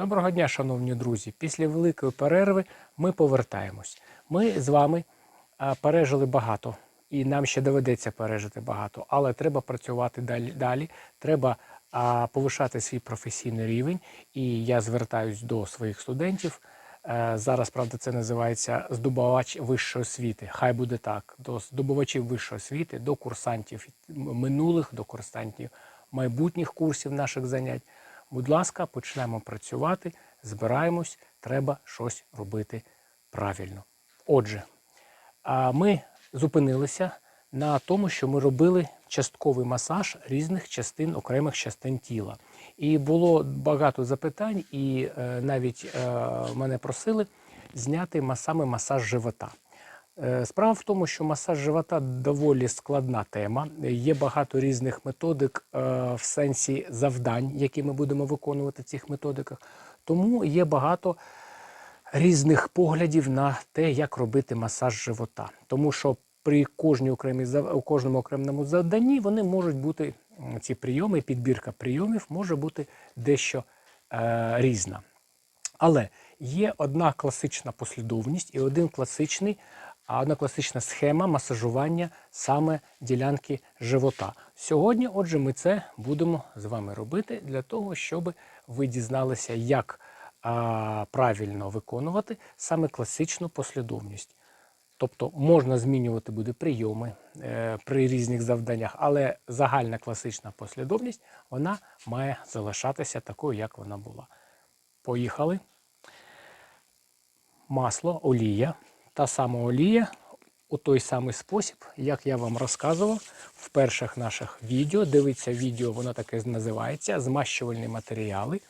Доброго дня, шановні друзі. Після великої перерви ми повертаємось. Ми з вами пережили багато, і нам ще доведеться пережити багато, але треба працювати далі. далі. Треба а, повишати свій професійний рівень. І я звертаюсь до своїх студентів. Е, Зараз, правда, це називається здобувач вищої освіти. Хай буде так. До здобувачів вищої освіти, до курсантів минулих, до курсантів майбутніх курсів наших занять. Будь ласка, почнемо працювати, збираємось, треба щось робити правильно. Отже, ми зупинилися на тому, що ми робили частковий масаж різних частин, окремих частин тіла. І було багато запитань, і е, навіть е, мене просили зняти саме масаж живота. Е, Справа в тому, що масаж живота доволі складна тема. Є багато різних методик е, в сенсі завдань, які ми будемо виконувати в цих методиках. Тому є багато різних поглядів на те, як робити масаж живота. Тому що при кожній окремій у кожному окремому завданні вони можуть бути ці прийоми, підбірка прийомів може бути дещо е, різна. Але є одна класична послідовність і один класичний, одна класична схема масажування саме ділянки живота. Сьогодні, отже, ми це будемо з вами робити для того, щоб ви дізналися, як а, правильно виконувати саме класичну послідовність. Тобто можна змінювати буде прийоми е, при різних завданнях, але загальна класична послідовність вона має залишатися такою, як вона була. Поїхали. Масло, олія. Та сама олія у той самий спосіб, як я вам розказував в перших наших відео. Дивіться відео, воно таке називається Змащувальні матеріали.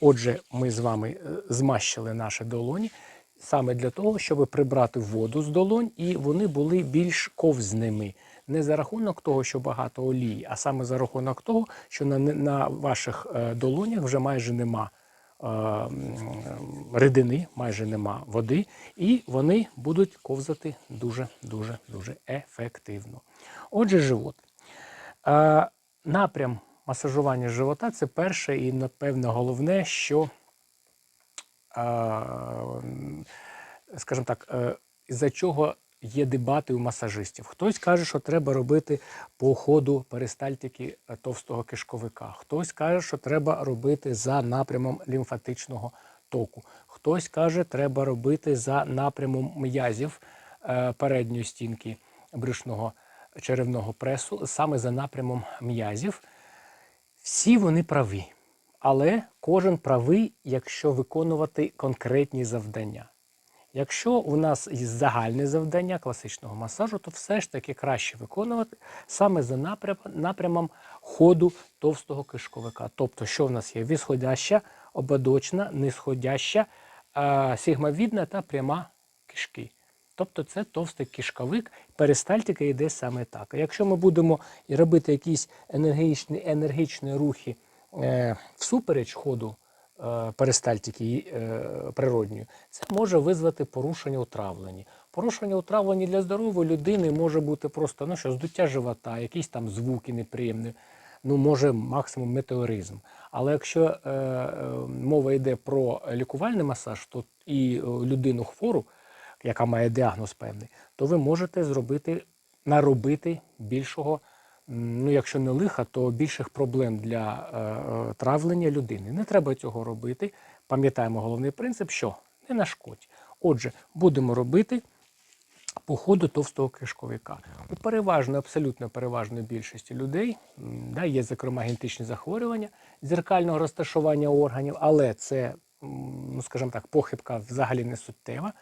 Отже, ми з вами е, змащили наші долоні саме для того, щоб прибрати воду з долонь, і вони були більш ковзними. Не за рахунок того, що багато олії, а саме за рахунок того, що на, на ваших е, долонях вже майже нема рідини, майже нема води, і вони будуть ковзати дуже дуже ефективно. Отже, живот. Е, Напрям масажування живота це перше і, напевно, головне, що, е, скажімо так, е, за чого є дебати у масажистів. Хтось каже, що треба робити по ходу перистальтики е, товстого кишковика. Хтось каже, що треба робити за напрямом лімфатичного току. Хтось каже, треба робити за напрямом м'язів е, передньої стінки брюшного черевного пресу, саме за напрямом м'язів. Всі вони праві, але кожен правий, якщо виконувати конкретні завдання. Якщо у нас є загальне завдання класичного масажу, то все ж таки краще виконувати саме за напрям, напрямом ходу товстого кишковика. Тобто, що в нас є висходяща, ободочна, нисходяща, е, сігмовідна та пряма кишки. Тобто це товстий кишковик, перистальтика йде саме так. А якщо ми будемо робити якісь енергічні, енергічні рухи е, всупереч ходу перистальтики е, природньої, це може визвати порушення у травленні. Порушення у травленні для здорової людини може бути просто ну, що, здуття живота, якісь там звуки неприємні, ну, може максимум метеоризм. Але якщо е, е, мова йде про лікувальний масаж, то і е, людину хвору, яка має діагноз певний, то ви можете зробити, наробити більшого, ну якщо не лиха, то більших проблем для е, е, травлення людини. Не треба цього робити. Пам'ятаємо головний принцип, що не нашкодь. Отже, будемо робити по ходу товстого кишковика. У переважної, абсолютно переважної більшості людей да, є, зокрема, генетичні захворювання дзеркального розташування органів, але це, ну скажімо так, похибка взагалі не суттєва.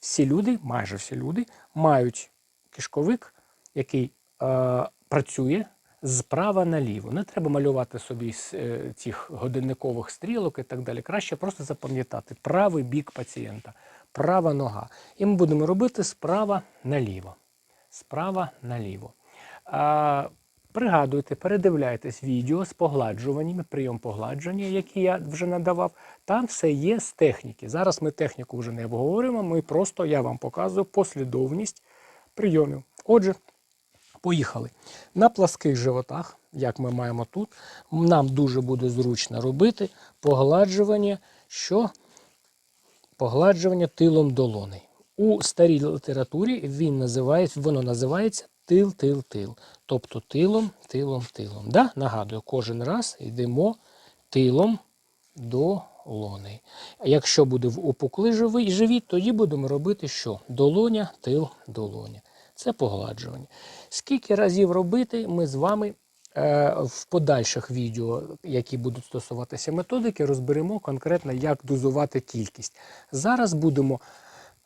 Всі люди, майже всі люди, мають кишковик, який е, працює справа наліво. Не треба малювати собі е, цих годинникових стрілок і так далі. Краще просто запам'ятати правий бік пацієнта, права нога. І ми будемо робити справа наліво. Справа наліво. А, пригадуйте, передивляйтесь відео з погладжуваннями, прийом погладження, який я вже надавав. Там все є з техніки. Зараз ми техніку вже не обговорюємо, ми просто я вам показую послідовність прийомів. Отже, Поїхали. На пласких животах, як ми маємо тут, нам дуже буде зручно робити погладжування що погладжування тилом долони. У старій літературі він називається, воно називається тил-тил-тил. Тобто тилом, тилом, тилом. Да? Нагадую, кожен раз йдемо тилом до лони. Якщо буде в опуклий живий живіт, тоді будемо робити що? Долоня, тил, долоня. Це погладжування. Скільки разів робити, ми з вами е, в подальших відео, які будуть стосуватися методики, розберемо конкретно, як дозувати кількість. Зараз будемо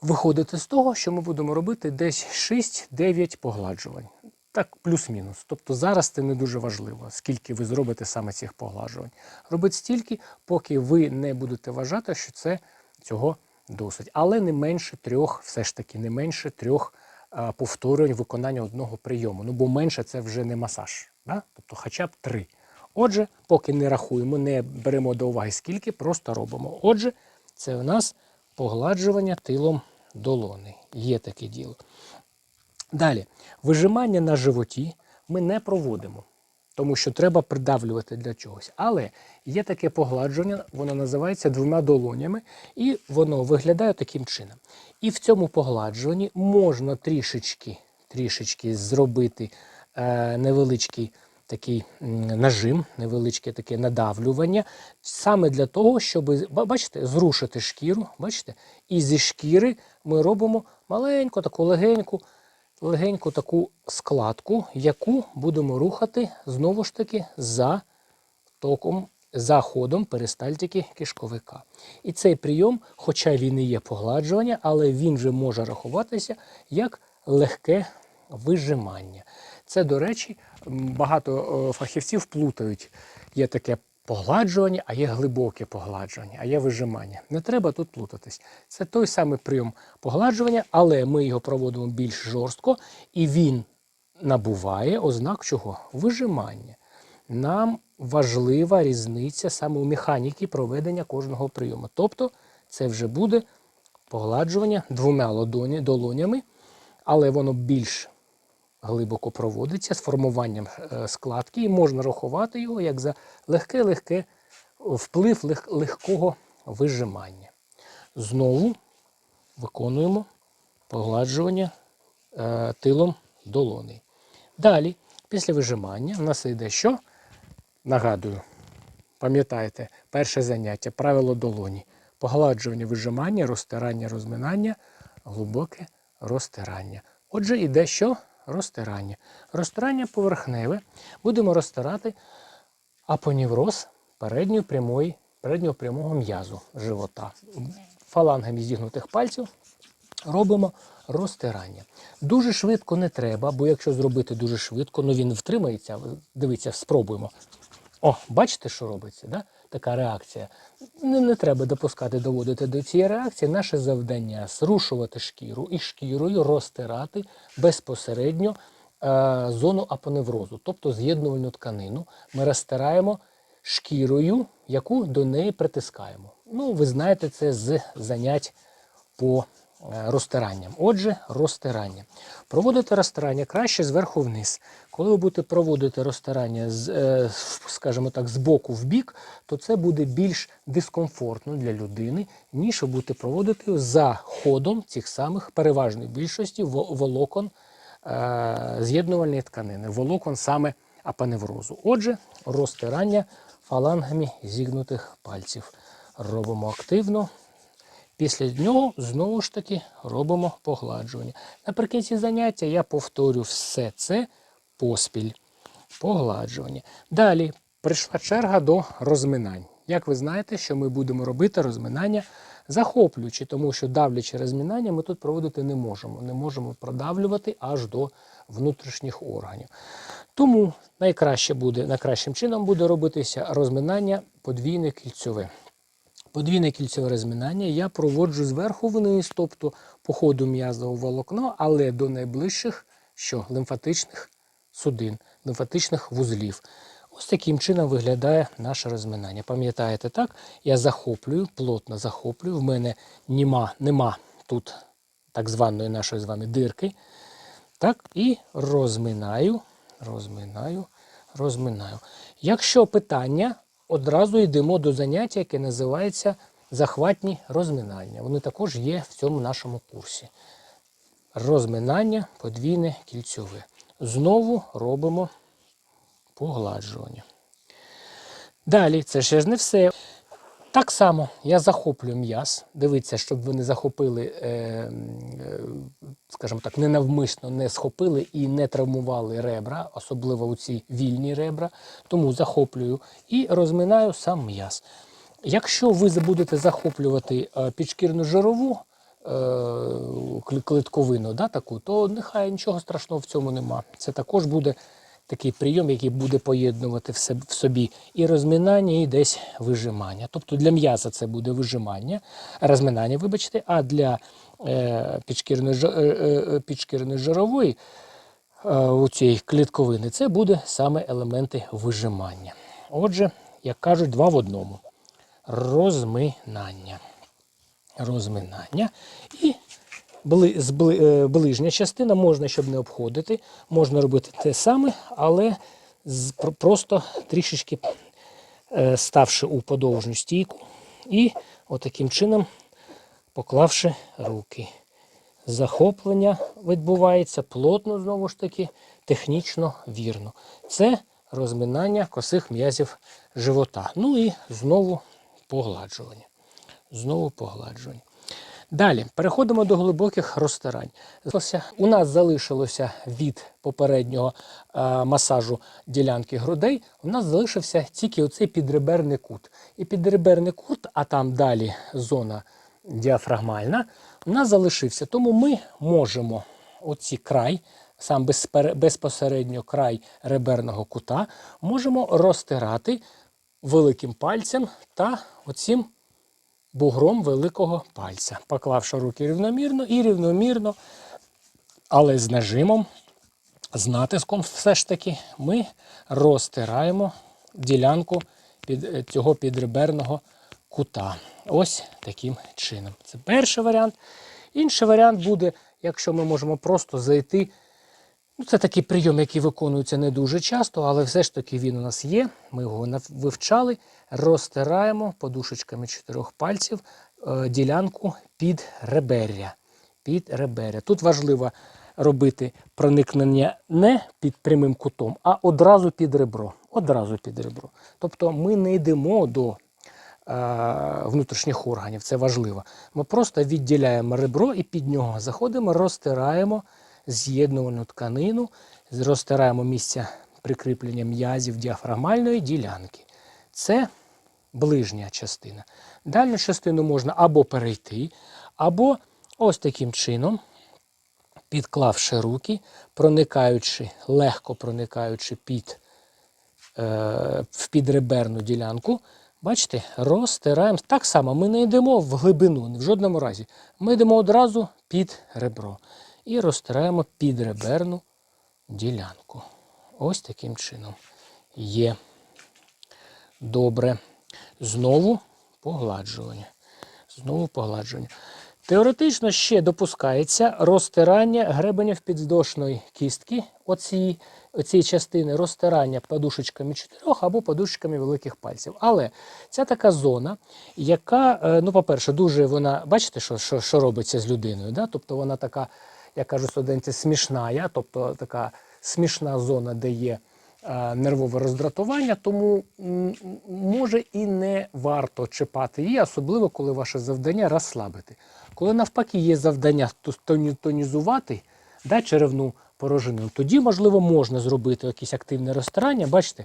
виходити з того, що ми будемо робити десь 6-9 погладжувань. Так, плюс-мінус. Тобто зараз це не дуже важливо, скільки ви зробите саме цих погладжувань. Робіть стільки, поки ви не будете вважати, що це цього досить. Але не менше трьох, все ж таки, не менше трьох повторювань виконання одного прийому. Ну, бо менше це вже не масаж. Да? Тобто хоча б три. Отже, поки не рахуємо, не беремо до уваги скільки, просто робимо. Отже, це у нас погладжування тилом долони. Є таке діло. Далі, вижимання на животі ми не проводимо, тому що треба придавлювати для чогось. Але є таке погладження, воно називається двома долонями, і воно виглядає таким чином. І в цьому погладжуванні можна трішечки, трішечки зробити е, невеличкий такий нажим, невеличке таке надавлювання, саме для того, щоб бачите, зрушити шкіру. Бачите? І зі шкіри ми робимо маленьку, таку легеньку, легеньку таку складку, яку будемо рухати знову ж таки за током, за ходом перистальтики кишковика. І цей прийом, хоча він і є погладжування, але він же може рахуватися як легке вижимання. Це, до речі, багато е, фахівців плутають. Є таке погладжування, а є глибоке погладжування, а є вижимання. Не треба тут плутатись. Це той самий прийом погладжування, але ми його проводимо більш жорстко, і він набуває ознак чого? Вижимання. Нам важлива різниця саме у механіки проведення кожного прийому. Тобто це вже буде погладжування двома долонями, але воно більш глибоко проводиться з формуванням е, складки, і можна рахувати його як за легке-легке вплив лег- легкого вижимання. Знову виконуємо погладжування е, тилом долони. Далі, після вижимання, в нас йде що? Нагадую, пам'ятаєте, перше заняття, правило долоні. Погладжування, вижимання, розтирання, розминання, глибоке розтирання. Отже, йде що? Розтирання. Розтирання поверхневе. Будемо розтирати апоневроз передньої прямої, переднього прямого м'язу живота. Фалангами зігнутих пальців робимо розтирання. Дуже швидко не треба, бо якщо зробити дуже швидко, ну він втримається. Дивіться, спробуємо. О, бачите, що робиться? Да? Така реакція. Не, не треба допускати, доводити до цієї реакції. Наше завдання зрушувати шкіру і шкірою розтирати безпосередньо е, зону апоневрозу, тобто з'єднувальну тканину. Ми розтираємо шкірою, яку до неї притискаємо. Ну, ви знаєте це з занять по розтиранням. Отже, розтирання. Проводити розтирання краще зверху вниз. Коли ви будете проводити розтирання, е, скажімо так, з боку в бік, то це буде більш дискомфортно для людини, ніж ви будете проводити за ходом цих самих переважної більшості волокон е, з'єднувальної тканини, волокон саме апаневрозу. Отже, розтирання фалангами зігнутих пальців. Робимо активно. Після нього знову ж таки робимо погладжування. Наприкінці заняття я повторю все це поспіль. Погладжування. Далі прийшла черга до розминань. Як ви знаєте, що ми будемо робити розминання захоплюючи, тому що давляче розминання ми тут проводити не можемо. Не можемо продавлювати аж до внутрішніх органів. Тому найкраще буде, найкращим чином буде робитися розминання подвійне кільцьове. Подвійне кільцеве розминання я проводжу зверху вниз, тобто по ходу м'язового волокна, але до найближчих що, лимфатичних судин, лимфатичних вузлів. Ось таким чином виглядає наше розминання. Пам'ятаєте, так? Я захоплюю, плотно захоплюю. В мене нема, нема тут так званої нашої з вами дирки. Так, і розминаю, розминаю, розминаю. Якщо питання, одразу йдемо до заняття, яке називається захватні розминання. Вони також є в цьому нашому курсі. Розминання подвійне кільцьове. Знову робимо погладжування. Далі, це ще ж не все. Так само я захоплюю м'яз. Дивіться, щоб ви не захопили, е, е, скажімо так, ненавмисно не схопили і не травмували ребра, особливо у ці вільні ребра. Тому захоплюю і розминаю сам м'яз. Якщо ви будете захоплювати е, підшкірну жирову клітковину, да, таку, то нехай нічого страшного в цьому нема. Це також буде такий прийом, який буде поєднувати в собі і розминання, і десь вижимання. Тобто для м'яса це буде вижимання, розминання, вибачте, а для е, підшкірної, е, е, підшкірної жирової у цієї клітковини це буде саме елементи вижимання. Отже, як кажуть, два в одному. Розминання. Розминання. І ближня частина можна, щоб не обходити, можна робити те саме, але просто трішечки е, ставши у подовжню стійку і отаким чином поклавши руки. Захоплення відбувається плотно, знову ж таки, технічно вірно. Це розминання косих м'язів живота. Ну і знову погладжування. Знову погладжування. Далі переходимо до глибоких розтирань. У нас залишилося від попереднього е, масажу ділянки грудей. У нас залишився тільки оцей підреберний кут. І підреберний кут, а там далі зона діафрагмальна, у нас залишився. Тому ми можемо оці край, сам безпосередньо край реберного кута, можемо розтирати великим пальцем та оцим бугром великого пальця, поклавши руки рівномірно і рівномірно, але з нажимом, з натиском все ж таки ми розтираємо ділянку під е, цього підреберного кута. Ось таким чином. Це перший варіант. Інший варіант буде, якщо ми можемо просто зайти. Ну, це такий прийом, який виконується не дуже часто, але все ж таки він у нас є. Ми його вивчали, розтираємо подушечками чотирьох пальців е, ділянку під реберя. Під реберя. Тут важливо робити проникнення не під прямим кутом, а одразу під ребро. Одразу під ребро. Тобто ми не йдемо до е, внутрішніх органів, це важливо. Ми просто відділяємо ребро і під нього заходимо, розтираємо з'єднувальну тканину, розтираємо місця прикріплення м'язів діафрагмальної ділянки. Це ближня частина. Дальню частину можна або перейти, або ось таким чином, підклавши руки, проникаючи, легко проникаючи під е, в підреберну ділянку. Бачите, розтираємо. Так само ми не йдемо в глибину, в жодному разі. Ми йдемо одразу під ребро і розтираємо підреберну ділянку. Ось таким чином. Є. Добре. Знову погладжування. Знову погладжування. Теоретично ще допускається розтирання гребенів підвздошної кістки, оцієї, оцієї частини розтирання подушечками чотирьох або подушечками великих пальців. Але ця така зона, яка, е, ну, по-перше, дуже вона, бачите, що, що, що робиться з людиною? Да? Тобто вона така, я кажу студенті, смішна, тобто така смішна зона, де є е, нервове роздратування, тому може і не варто чіпати її, особливо коли ваше завдання розслабити. Коли навпаки є завдання тонізувати да, черевну порожнину, тоді, можливо, можна зробити якесь активне розтирання. Бачите,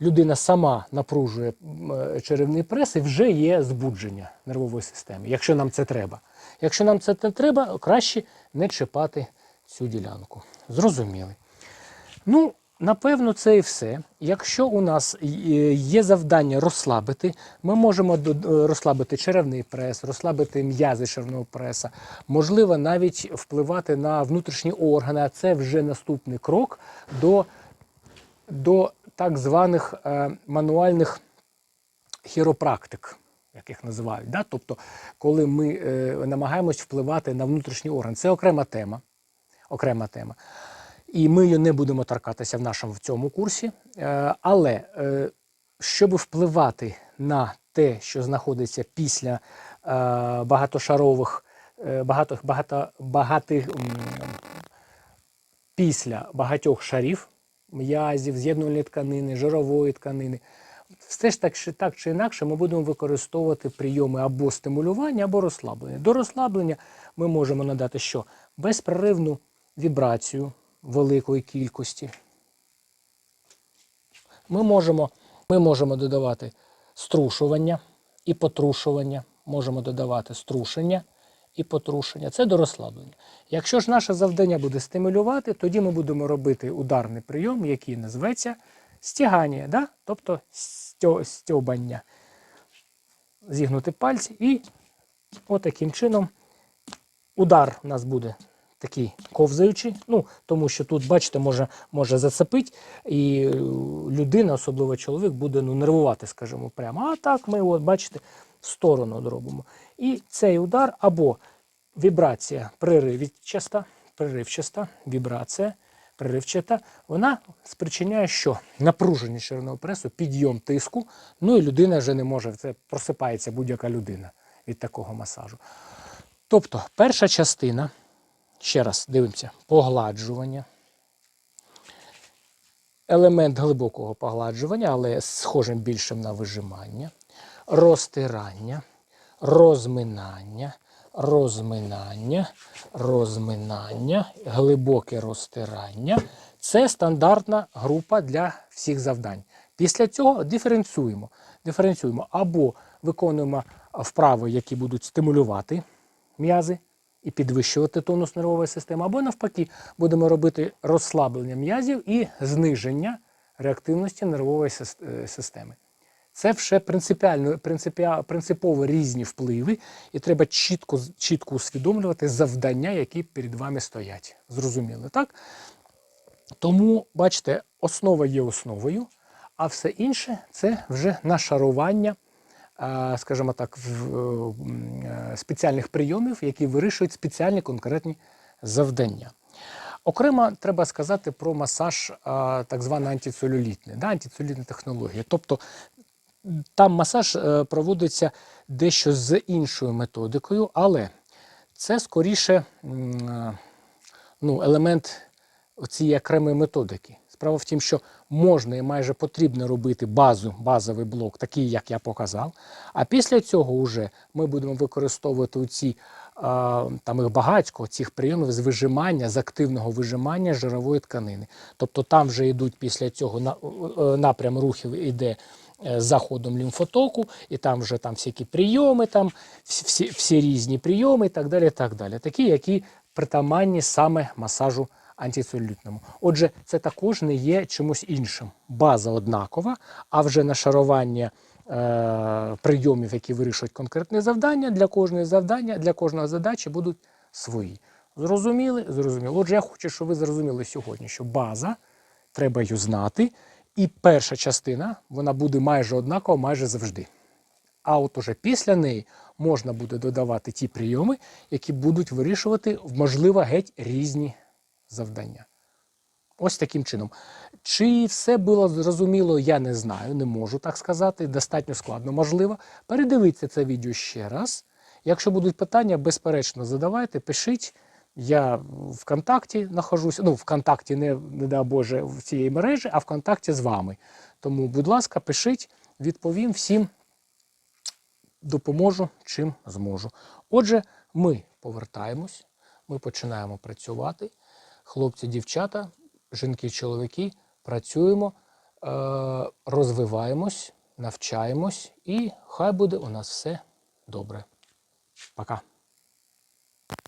людина сама напружує е, черевний прес і вже є збудження нервової системи, якщо нам це треба. Якщо нам це не треба, краще не чіпати цю ділянку. Зрозуміли. Ну, напевно, це і все. Якщо у нас е, є завдання розслабити, ми можемо е, розслабити черевний прес, розслабити м'язи черевного преса, можливо, навіть впливати на внутрішні органи, а це вже наступний крок до, до так званих е, мануальних хіропрактик, як їх називають. Да? Тобто, коли ми е, намагаємось впливати на внутрішній орган, це окрема тема. Окрема тема. І ми її не будемо торкатися в нашому в цьому курсі. Е, але е, щоб впливати на те, що знаходиться після е, багатошарових, е, багато, багато, багатих, після багатьох шарів м'язів, з'єднувальної тканини, жирової тканини. Все ж так, чи так чи інакше ми будемо використовувати прийоми або стимулювання, або розслаблення. До розслаблення ми можемо надати що? Безперервну вібрацію великої кількості. Ми можемо, ми можемо додавати струшування і потрушування. Можемо додавати струшення і потрушення. Це до розслаблення. Якщо ж наше завдання буде стимулювати, тоді ми будемо робити ударний прийом, який називається стягання, да? тобто стьо- стьобання. Зігнути пальці і отаким чином удар у нас буде такий ковзаючий, ну, тому що тут, бачите, може, може зацепити, і е, людина, особливо чоловік, буде ну, нервувати, скажімо, прямо. А так ми, от, бачите, в сторону робимо. І цей удар або вібрація приривчаста, приривчаста, вібрація приривчата, вона спричиняє що? Напруження шириного пресу, підйом тиску, ну і людина вже не може, це просипається будь-яка людина від такого масажу. Тобто, перша частина, ще раз дивимося, погладжування. Елемент глибокого погладжування, але схожим більшим на вижимання, розтирання, розминання, розминання, розминання, глибоке розтирання. Це стандартна група для всіх завдань. Після цього диференціюємо. Диференціюємо або виконуємо вправи, які будуть стимулювати м'язи і підвищувати тонус нервової системи, або навпаки, будемо робити розслаблення м'язів і зниження реактивності нервової е, системи. Це все принципіально, принципово різні впливи, і треба чітко, чітко усвідомлювати завдання, які перед вами стоять. Зрозуміли, так? Тому, бачите, основа є основою, а все інше це вже нашарування, е, скажімо так, е, спеціальних прийомів, які вирішують спеціальні конкретні завдання. Окремо треба сказати про масаж е, так званий антицелюлітний, да, антицелюлітна технологія. Тобто там масаж е, проводиться дещо з іншою методикою, але це скоріше е, ну, елемент цієї окремої методики. Справа в тім, що можна і майже потрібно робити базу, базовий блок, такий, як я показав. А після цього вже ми будемо використовувати ці там їх багатько цих прийомів з вижимання, з активного вижимання жирової тканини. Тобто там вже йдуть після цього е, напрям рухів іде е, заходом лімфотоку, і там вже там всякі прийоми, там всі, всі, різні прийоми і так далі. так далі. Такі, які притаманні саме масажу антицелюлітному. Отже, це також не є чимось іншим. База однакова, а вже нашарування е, прийомів, які вирішують конкретне завдання, для кожного завдання, для кожної задачі будуть свої. Зрозуміли? Зрозуміли. Отже, я хочу, щоб ви зрозуміли сьогодні, що база, треба її знати, і перша частина вона буде майже однакова, майже завжди. А от уже після неї можна буде додавати ті прийоми, які будуть вирішувати, можливо, геть різні завдання. Ось таким чином. Чи все було зрозуміло, я не знаю, не можу так сказати. Достатньо складно, можливо. Передивіться це відео ще раз. Якщо будуть питання, безперечно, задавайте, пишіть. Я в контакті нахожусь, ну, в контакті не, не дай Боже, в цієї мережі, а в контакті з вами. Тому, будь ласка, пишіть, відповім всім, допоможу, чим зможу. Отже, ми повертаємось, ми починаємо працювати. Хлопці, дівчата, жінки, чоловіки, працюємо, е, розвиваємось, навчаємось, і хай буде у нас все добре. Пока.